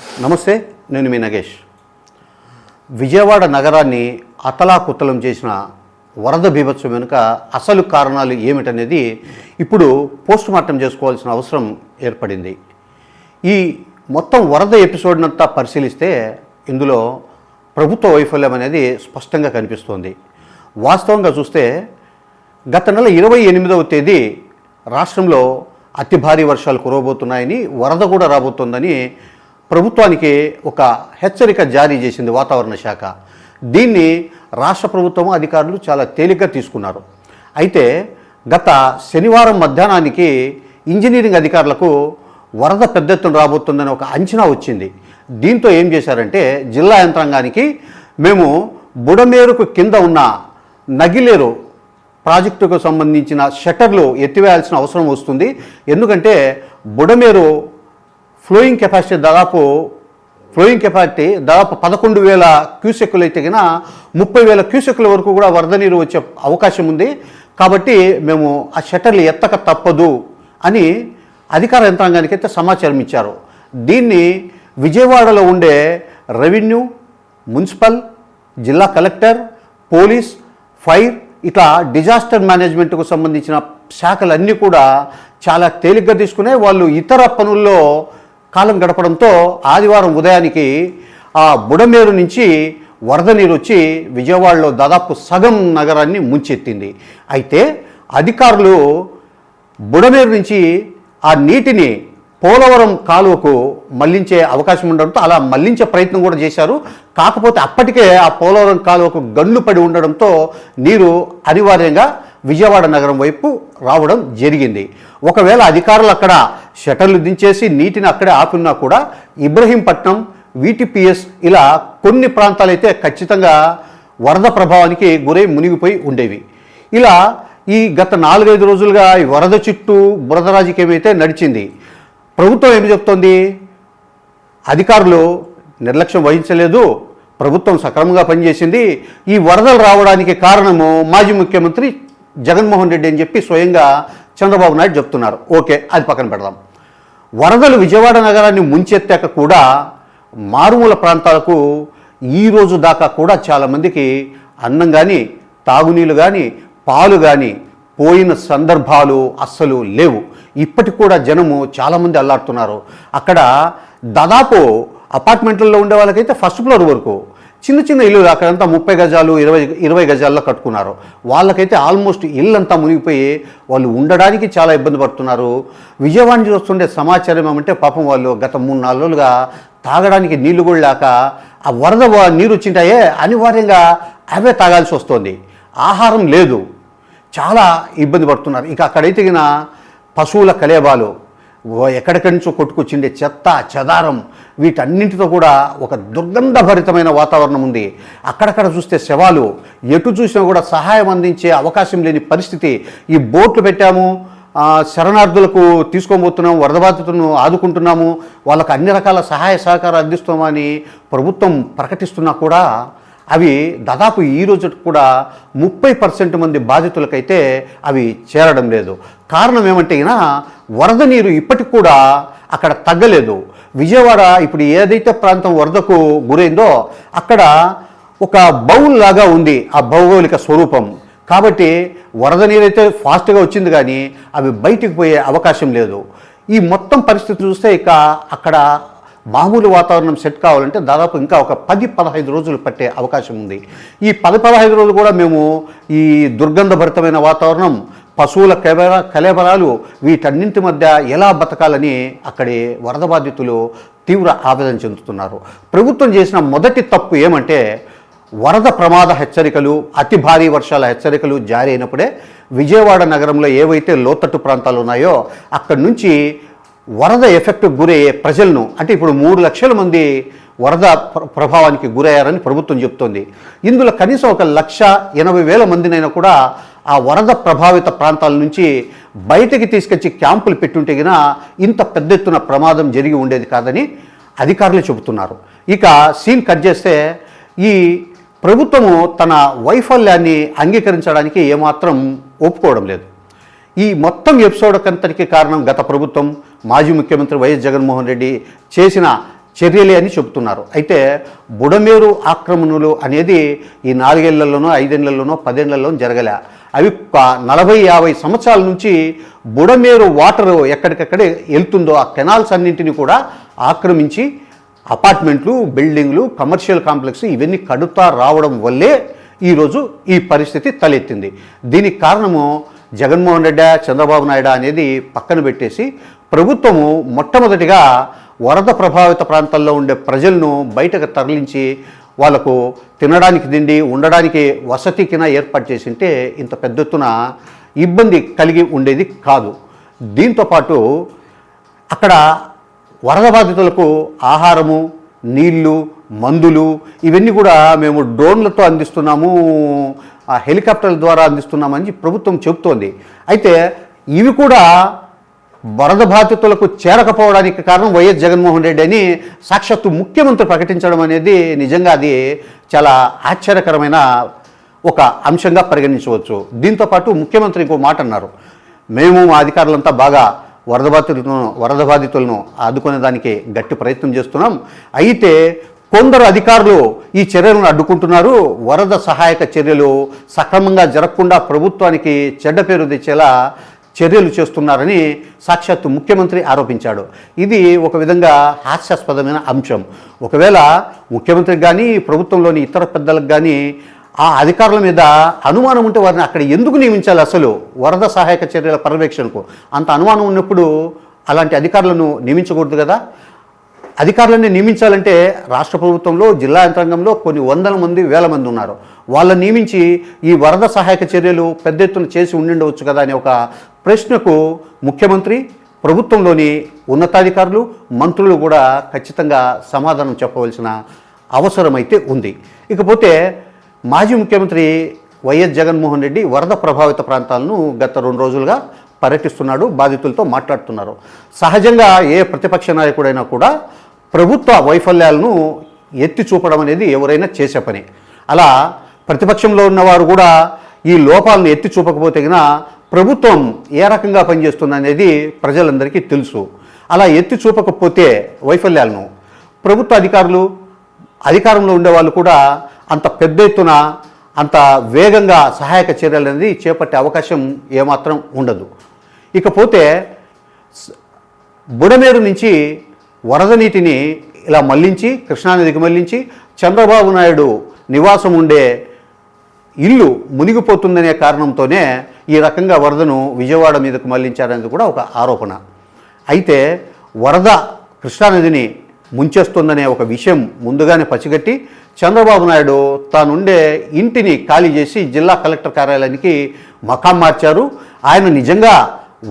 నమస్తే నేను మీ నగేష్. విజయవాడ నగరాన్ని అతలాకుతలం చేసిన వరద బీభత్సం వెనుక అసలు కారణాలు ఏమిటనేది ఇప్పుడు పోస్ట్ మార్టం చేసుకోవాల్సిన అవసరం ఏర్పడింది. ఈ మొత్తం వరద ఎపిసోడ్నంతా పరిశీలిస్తే ఇందులో ప్రభుత్వ వైఫల్యం అనేది స్పష్టంగా కనిపిస్తోంది. వాస్తవంగా చూస్తే గత నెల ఇరవై ఎనిమిదవ తేదీ రాష్ట్రంలో అతి భారీ వర్షాలు కురవబోతున్నాయని వరద కూడా రాబోతోందని ప్రభుత్వానికి ఒక హెచ్చరిక జారీ చేసింది వాతావరణ శాఖ. దీన్ని రాష్ట్ర ప్రభుత్వం అధికారులు చాలా తేలిగ్గా తీసుకున్నారు. అయితే గత శనివారం మధ్యాహ్నానికి ఇంజనీరింగ్ అధికారులకు వరద పెద్ద ఎత్తున రాబోతుందని ఒక అంచనా వచ్చింది. దీంతో ఏం చేశారంటే జిల్లా యంత్రాంగానికి మేము బుడమేరుకు కింద ఉన్న నగిలేరు ప్రాజెక్టుకు సంబంధించిన షట్టర్లు ఎత్తివేయాల్సిన అవసరం వస్తుంది. ఎందుకంటే బుడమేరు ఫ్లోయింగ్ కెపాసిటీ దాదాపు ఫ్లోయింగ్ కెపాసిటీ దాదాపు పదకొండు వేల క్యూసెక్కులు అయితే కన్నా ముప్పై వేల క్యూసెక్కుల వరకు కూడా వరద నీరు వచ్చే అవకాశం ఉంది. కాబట్టి మేము ఆ షట్టర్లు ఎత్తక తప్పదు అని అధికార యంత్రాంగానికి అయితే సమాచారం ఇచ్చారు. దీన్ని విజయవాడలో ఉండే రెవెన్యూ మున్సిపల్ జిల్లా కలెక్టర్ పోలీస్ ఫైర్ ఇట్లా డిజాస్టర్ మేనేజ్మెంట్కు సంబంధించిన శాఖలన్నీ కూడా చాలా తేలిగ్గా తీసుకునే వాళ్ళు ఇతర పనుల్లో కాలం గడపడంతో ఆదివారం ఉదయానికి ఆ బుడమేరు నుంచి వరద నీరు వచ్చి విజయవాడలో దాదాపు సగం నగరాన్ని ముంచెత్తింది. అయితే అధికారులు బుడమేరు నుంచి ఆ నీటిని పోలవరం కాలువకు మళ్ళించే అవకాశం ఉండడంతో అలా మళ్ళించే ప్రయత్నం కూడా చేశారు. కాకపోతే అప్పటికే ఆ పోలవరం కాలువకు గండ్లు పడి ఉండడంతో నీరు అనివార్యంగా విజయవాడ నగరం వైపు రావడం జరిగింది. ఒకవేళ అధికారులు అక్కడ షటర్లు దించేసి నీటిని అక్కడే ఆపున్నా కూడా ఇబ్రహీంపట్నం వీటిపిఎస్ ఇలా కొన్ని ప్రాంతాలైతే ఖచ్చితంగా వరద ప్రభావానికి గురై మునిగిపోయి ఉండేవి. ఇలా ఈ గత నాలుగైదు రోజులుగా ఈ వరద చుట్టూ బురద రాజకీయం అయితే నడిచింది. ప్రభుత్వం ఏమి చెప్తోంది? అధికారులు నిర్లక్ష్యం వహించలేదు. ప్రభుత్వం సక్రమంగా పనిచేసింది. ఈ వరదలు రావడానికి కారణము మాజీ ముఖ్యమంత్రి జగన్మోహన్ రెడ్డి అని చెప్పి స్వయంగా చంద్రబాబు నాయుడు చెప్తున్నారు. ఓకే అది పక్కన పెడదాం. వరదలు విజయవాడ నగరాన్ని ముంచెత్తాక కూడా మారుమూల ప్రాంతాలకు ఈ రోజు దాకా కూడా చాలామందికి అన్నం కానీ తాగునీళ్ళు కానీ పాలు కానీ పోయిన సందర్భాలు అస్సలు లేవు. ఇప్పటికి కూడా జనము చాలామంది అల్లాడుతున్నారు. అక్కడ దాదాపు అపార్ట్మెంట్లలో ఉండే వాళ్ళకైతే ఫస్ట్ ఫ్లోర్ వరకు చిన్న చిన్న ఇల్లు అక్కడంతా ముప్పై గజాలు ఇరవై ఇరవై గజాల్లో కట్టుకున్నారు. వాళ్ళకైతే ఆల్మోస్ట్ ఇల్లంతా మునిగిపోయి వాళ్ళు ఉండడానికి చాలా ఇబ్బంది పడుతున్నారు. విజయవాడ నుంచి వస్తుండే సమాచారం ఏమంటే పాపం వాళ్ళు గత మూడు నాలుగు రోజులుగా తాగడానికి నీళ్ళు కూడా లేక ఆ వరద వ- నీరు వచ్చింటాయే అనివార్యంగా అవే తాగాల్సి వస్తుంది. ఆహారం లేదు. చాలా ఇబ్బంది పడుతున్నారు. ఇక అక్కడైతే పశువుల కలేబాలు ఓ నుంచో కొట్టుకొచ్చిండే చెత్త చెదారం వీటన్నింటితో కూడా ఒక దుర్గంధభరితమైన వాతావరణం ఉంది. అక్కడక్కడ చూస్తే శవాలు ఎటు చూసినా కూడా సహాయం అందించే అవకాశం లేని పరిస్థితి. ఈ బోట్లు పెట్టాము శరణార్థులకు తీసుకోబోతున్నాం వరద బాధితులను ఆదుకుంటున్నాము వాళ్ళకు అన్ని రకాల సహాయ సహకారం అందిస్తామని ప్రభుత్వం ప్రకటిస్తున్నా కూడా అవి దాదాపు ఈ రోజు కూడా ముప్పై పర్సెంట్ మంది బాధితులకైతే అవి చేరడం లేదు. కారణం ఏమంటే అయినా వరద నీరు ఇప్పటికి కూడా అక్కడ తగ్గలేదు. విజయవాడ ఇప్పుడు ఏదైతే ప్రాంతం వరదకు గురైందో అక్కడ ఒక బౌల్ లాగా ఉంది ఆ భౌగోళిక స్వరూపం. కాబట్టి వరద నీరైతే ఫాస్ట్గా వచ్చింది కానీ అవి బయటికి పోయే అవకాశం లేదు. ఈ మొత్తం పరిస్థితి చూస్తే ఇక అక్కడ మామూలు వాతావరణం సెట్ కావాలంటే దాదాపు ఇంకా ఒక పది పదహైదు రోజులు పట్టే అవకాశం ఉంది. ఈ పది పదహైదు రోజులు కూడా మేము ఈ దుర్గంధభరితమైన వాతావరణం పశువుల కలెబర కలేబరాలు వీటన్నింటి మధ్య ఎలా బతకాలని అక్కడి వరద బాధితులు తీవ్ర ఆవేదన చెందుతున్నారు. ప్రభుత్వం చేసిన మొదటి తప్పు ఏమంటే వరద ప్రమాద హెచ్చరికలు అతి భారీ వర్షాల హెచ్చరికలు జారీ అయినప్పుడే విజయవాడ నగరంలో ఏవైతే లోతట్టు ప్రాంతాలు ఉన్నాయో అక్కడి నుంచి వరద ఎఫెక్ట్ గురయ్యే ప్రజలను అంటే ఇప్పుడు మూడు లక్షల మంది వరద ప్రభావానికి గురయ్యారని ప్రభుత్వం చెబుతోంది ఇందులో కనీసం ఒక లక్ష ఎనభై వేల మందినైనా కూడా ఆ వరద ప్రభావిత ప్రాంతాల నుంచి బయటకి తీసుకొచ్చి క్యాంపులు పెట్టుంటే గిన ఇంత పెద్ద ఎత్తున ప్రమాదం జరిగి ఉండేది కాదని అధికారులు చెబుతున్నారు. ఇక సీన్ కట్ చేస్తే ఈ ప్రభుత్వము తన వైఫల్యాన్ని అంగీకరించడానికి ఏమాత్రం ఒప్పుకోవడం లేదు. ఈ మొత్తం ఎపిసోడ్ అంతటికి కారణం గత ప్రభుత్వం మాజీ ముఖ్యమంత్రి వైఎస్ జగన్మోహన్ రెడ్డి చేసిన చర్యలే అని చెబుతున్నారు. అయితే బుడమేరు ఆక్రమణలు అనేది ఈ నాలుగేళ్ళలోనో ఐదేళ్ళలోనో పదేళ్ళలోనో జరగలే. అవి నలభై యాభై సంవత్సరాల నుంచి బుడమేరు వాటర్ ఎక్కడికక్కడే వెళ్తుందో ఆ కెనాల్స్ అన్నింటినీ కూడా ఆక్రమించి అపార్ట్మెంట్లు బిల్డింగ్లు కమర్షియల్ కాంప్లెక్స్ ఇవన్నీ కడుతా రావడం వల్లే ఈరోజు ఈ పరిస్థితి తలెత్తింది. దీనికి కారణము జగన్మోహన్ రెడ్డి చంద్రబాబు నాయుడు అనేది పక్కన పెట్టేసి ప్రభుత్వము మొట్టమొదటిగా వరద ప్రభావిత ప్రాంతాల్లో ఉండే ప్రజలను బయటకు తరలించి వాళ్ళకు తినడానికి తిండి ఉండడానికి వసతి కింద ఏర్పాటు చేసింటే ఇంత పెద్ద ఎత్తున ఇబ్బంది కలిగి ఉండేది కాదు. దీంతోపాటు అక్కడ వరద బాధితులకు ఆహారము నీళ్ళు మందులు ఇవన్నీ కూడా మేము డ్రోన్లతో అందిస్తున్నాము ఆ హెలికాప్టర్ల ద్వారా అందిస్తున్నామని ప్రభుత్వం చెబుతోంది. అయితే ఇవి కూడా వరద బాధితులకు చేరకపోవడానికి కారణం వైఎస్ జగన్మోహన్ రెడ్డి అని సాక్షాత్తు ముఖ్యమంత్రి ప్రకటించడం అనేది నిజంగా అది చాలా ఆశ్చర్యకరమైన ఒక అంశంగా పరిగణించవచ్చు. దీంతోపాటు ముఖ్యమంత్రి ఇంకో మాట అన్నారు. మేము మా అధికారులంతా బాగా వరద బాధితులను వరద బాధితులను ఆదుకునే దానికి గట్టి ప్రయత్నం చేస్తున్నాం. అయితే కొందరు అధికారులు ఈ చర్యలను అడ్డుకుంటున్నారు. వరద సహాయక చర్యలు సక్రమంగా జరగకుండా ప్రభుత్వానికి చెడ్డ పేరు తెచ్చేలా చర్యలు చేస్తున్నారని సాక్షాత్తు ముఖ్యమంత్రి ఆరోపించాడు. ఇది ఒక విధంగా హాస్యాస్పదమైన అంశం. ఒకవేళ ముఖ్యమంత్రికి కానీ ప్రభుత్వంలోని ఇతర పెద్దలకు కానీ ఆ అధికారుల మీద అనుమానం ఉంటే వారిని అక్కడ ఎందుకు నియమించాలి అసలు? వరద సహాయక చర్యల పర్యవేక్షణకు అంత అనుమానం ఉన్నప్పుడు అలాంటి అధికారులను నియమించకూడదు కదా? అధికారులని నియమించాలంటే రాష్ట్ర ప్రభుత్వంలో జిల్లా యంత్రాంగంలో కొన్ని వందల మంది వేల మంది ఉన్నారు. వాళ్ళని నియమించి ఈ వరద సహాయక చర్యలు పెద్ద ఎత్తున చేసి ఉండిండవచ్చు కదా అనే ఒక ప్రశ్నకు ముఖ్యమంత్రి ప్రభుత్వంలోని ఉన్నతాధికారులు మంత్రులు కూడా ఖచ్చితంగా సమాధానం చెప్పవలసిన అవసరమైతే ఉంది. ఇకపోతే మాజీ ముఖ్యమంత్రి వైఎస్ జగన్మోహన్ రెడ్డి వరద ప్రభావిత ప్రాంతాలను గత రెండు రోజులుగా పర్యటిస్తున్నాడు బాధితులతో మాట్లాడుతున్నారు. సహజంగా ఏ ప్రతిపక్ష నాయకుడైనా కూడా ప్రభుత్వ వైఫల్యాలను ఎత్తి చూపడం అనేది ఎవరైనా చేసే పని. అలా ప్రతిపక్షంలో ఉన్నవారు కూడా ఈ లోపాలను ఎత్తి చూపకపోతే గిన ప్రభుత్వం ఏ రకంగా పనిచేస్తుంది అనేది ప్రజలందరికీ తెలుసు. అలా ఎత్తి చూపకపోతే వైఫల్యాలను ప్రభుత్వ అధికారులు అధికారంలో ఉండే వాళ్ళు కూడా అంత పెద్ద ఎత్తున అంత వేగంగా సహాయక చర్యలు అనేది చేపట్టే అవకాశం ఏమాత్రం ఉండదు. ఇకపోతే బుడమేరు నుంచి వరద నీటిని ఇలా మళ్ళించి కృష్ణానదికి మళ్ళించి చంద్రబాబు నాయుడు నివాసం ఉండే ఇల్లు మునిగిపోతుందనే కారణంతోనే ఈ రకంగా వరదను విజయవాడ మీదకు మళ్ళించారనేది కూడా ఒక ఆరోపణ. అయితే వరద కృష్ణానదిని ముంచేస్తుందనే ఒక విషయం ముందుగానే పసిగట్టి చంద్రబాబు నాయుడు తానుండే ఇంటిని ఖాళీ చేసి జిల్లా కలెక్టర్ కార్యాలయానికి మకాం మార్చారు. ఆయన నిజంగా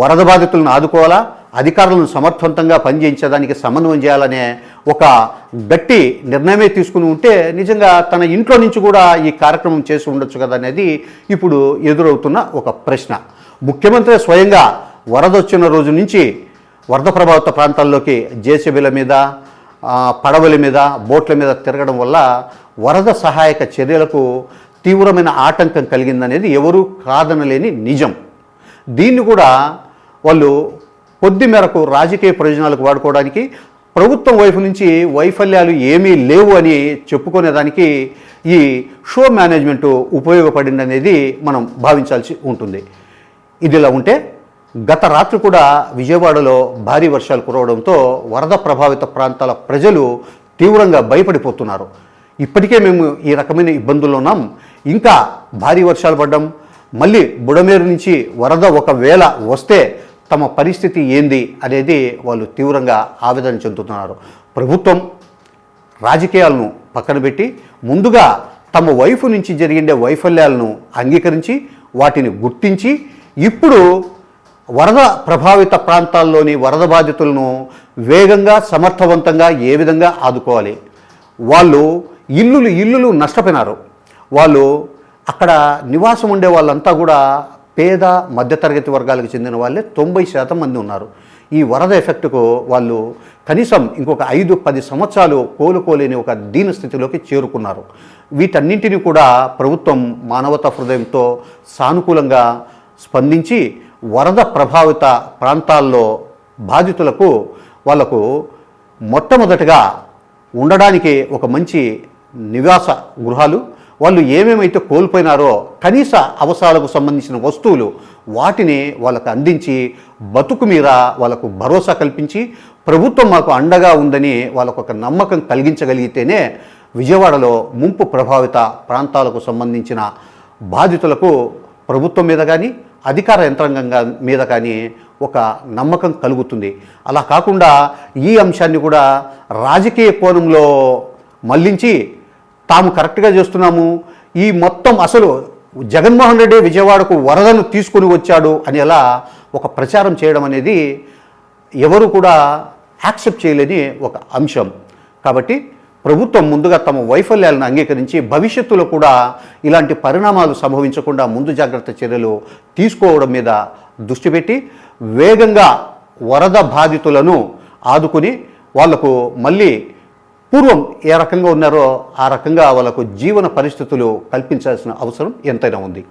వరద బాధితులను ఆదుకోవాలా? అధికారులను సమర్థవంతంగా పనిచేయించడానికి సమన్వయం చేయాలనే ఒక గట్టి నిర్ణయమే తీసుకుని ఉంటే నిజంగా తన ఇంట్లో నుంచి కూడా ఈ కార్యక్రమం చేసి ఉండొచ్చు కదా అనేది ఇప్పుడు ఎదురవుతున్న ఒక ప్రశ్న. ముఖ్యమంత్రి స్వయంగా వరద వచ్చిన రోజు నుంచి వరద ప్రభావిత ప్రాంతాల్లోకి జేసీబీల మీద పడవల మీద బోట్ల మీద తిరగడం వల్ల వరద సహాయక చర్యలకు తీవ్రమైన ఆటంకం కలిగిందనేది ఎవరూ కాదనలేని నిజం. దీన్ని కూడా వాళ్ళు కొద్ది మేరకు రాజకీయ ప్రయోజనాలకు వాడుకోవడానికి ప్రభుత్వం వైపు నుంచి వైఫల్యాలు ఏమీ లేవు అని చెప్పుకునేదానికి ఈ షో మేనేజ్మెంట్ ఉపయోగపడింది అనేది మనం భావించాల్సి ఉంటుంది. ఇదిలా ఉంటే గత రాత్రి కూడా విజయవాడలో భారీ వర్షాలు కురవడంతో వరద ప్రభావిత ప్రాంతాల ప్రజలు తీవ్రంగా భయపడిపోతున్నారు. ఇప్పటికే మేము ఈ రకమైన ఇబ్బందుల్లో ఉన్నాం. ఇంకా భారీ వర్షాలు పడ్డం మళ్ళీ బుడమేరు నుంచి వరద ఒకవేళ వస్తే తమ పరిస్థితి ఏంది అనేది వాళ్ళు తీవ్రంగా ఆవేదన చెందుతున్నారు. ప్రభుత్వం రాజకీయాలను పక్కన పెట్టి ముందుగా తమ వైపు నుంచి జరిగిండే వైఫల్యాలను అంగీకరించి వాటిని గుర్తించి ఇప్పుడు వరద ప్రభావిత ప్రాంతాల్లోని వరద బాధితులను వేగంగా సమర్థవంతంగా ఏ విధంగా ఆదుకోవాలి? వాళ్ళు ఇల్లులు ఇల్లులు నష్టపోయినారు. వాళ్ళు అక్కడ నివాసం ఉండే వాళ్ళంతా కూడా పేద మధ్యతరగతి వర్గాలకు చెందిన వాళ్ళే తొంభై శాతం మంది ఉన్నారు. ఈ వరద ఎఫెక్ట్కు వాళ్ళు కనీసం ఇంకొక ఐదు పది సంవత్సరాలు కోలుకోలేని ఒక దీన స్థితిలోకి చేరుకున్నారు. వీటన్నింటినీ కూడా ప్రభుత్వం మానవతా హృదయంతో సానుకూలంగా స్పందించి వరద ప్రభావిత ప్రాంతాల్లో బాధితులకు వాళ్ళకు మొట్టమొదటిగా ఉండడానికి ఒక మంచి నివాస గృహాలు వాళ్ళు ఏమేమైతే కోల్పోయినారో కనీస అవసరాలకు సంబంధించిన వస్తువులు వాటిని వాళ్ళకు అందించి బతుకు మీద వాళ్ళకు భరోసా కల్పించి ప్రభుత్వం మాకు అండగా ఉందని వాళ్ళకు ఒక నమ్మకం కలిగించగలిగితేనే విజయవాడలో ముంపు ప్రభావిత ప్రాంతాలకు సంబంధించిన బాధితులకు ప్రభుత్వం మీద కానీ అధికార యంత్రాంగంగా మీద కానీ ఒక నమ్మకం కలుగుతుంది. అలా కాకుండా ఈ అంశాన్ని కూడా రాజకీయ కోణంలో మళ్ళించి తాము కరెక్ట్గా చేస్తున్నాము. ఈ మొత్తం అసలు జగన్మోహన్ రెడ్డి విజయవాడకు వరదను తీసుకుని వచ్చాడు అని అలా ఒక ప్రచారం చేయడం అనేది ఎవరు కూడా యాక్సెప్ట్ చేయలేని ఒక అంశం. కాబట్టి ప్రభుత్వం ముందుగా తమ వైఫల్యాలను అంగీకరించి భవిష్యత్తులో కూడా ఇలాంటి పరిణామాలు సంభవించకుండా ముందు జాగ్రత్త చర్యలు తీసుకోవడం మీద దృష్టి పెట్టి వేగంగా వరద బాధితులను ఆదుకుని వాళ్ళకు మళ్ళీ పూర్వం ఏ రకంగా ఉన్నారో ఆ రకంగా వాళ్ళకు జీవన పరిస్థితులు కల్పించాల్సిన అవసరం ఎంతైనా ఉంది.